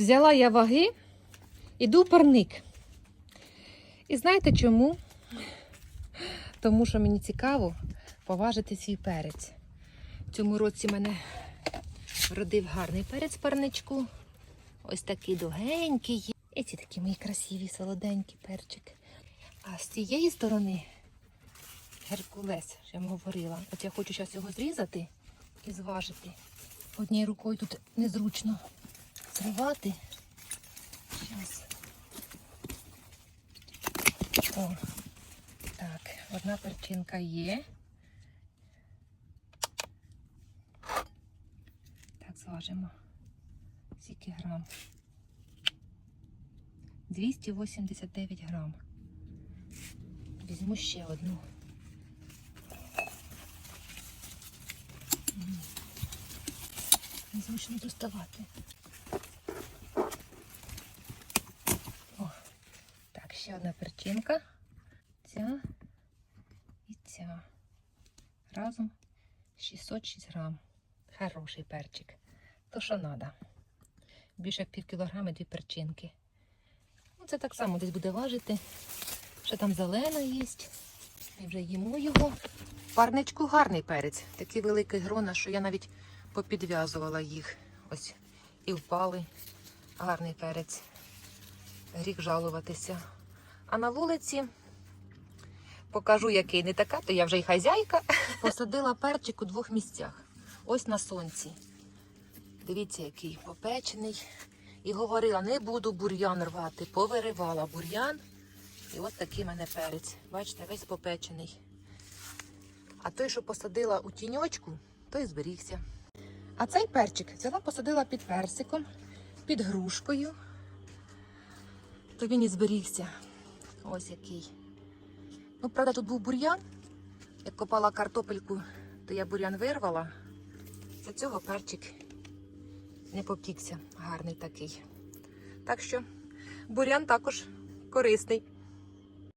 Взяла я ваги, іду парник. І знаєте чому? Тому що мені цікаво поважити свій перець. В цьому році мене родив гарний перець парничку. Ось такий довгенький. І ці такі мої красиві, солоденькі перчики. А з цієї сторони Геркулес, я вам говорила. От я хочу зараз його зрізати і зважити. Однією рукою тут незручно зривати. Зараз. О, так, одна перчинка є. Так, зважимо. Скільки грам? 289 грам. Візьму ще одну. Незручно доставати. О, так, ще одна перчинка. Ця і ця. Разом 606 грам. Хороший перчик. То що треба. Більше як пів кілограми дві перчинки. Ну, це так само десь буде важити. Ще там зелена є. І вже їмо його. Парничку гарний перець. Такий великий грона, що я навіть попідв'язувала їх. Ось. І впали. Гарний перець. Гріх жалуватися. А на вулиці покажу, який не така, то я вже й хазяйка. Посадила перчик у двох місцях. Ось на сонці. Дивіться, який попечений. І говорила, не буду бур'ян рвати. Повиривала бур'ян. І от такий мене перець. Бачите, весь попечений. А той, що посадила у тіньочку, той зберігся. А цей перчик взяла, посадила під персиком, під грушкою. То він і зберігся. Ось який. Ну, правда, тут був бур'ян. Як копала картопельку, то я бур'ян вирвала. За цього перчик не попікся. Гарний такий. Так що бур'ян також корисний.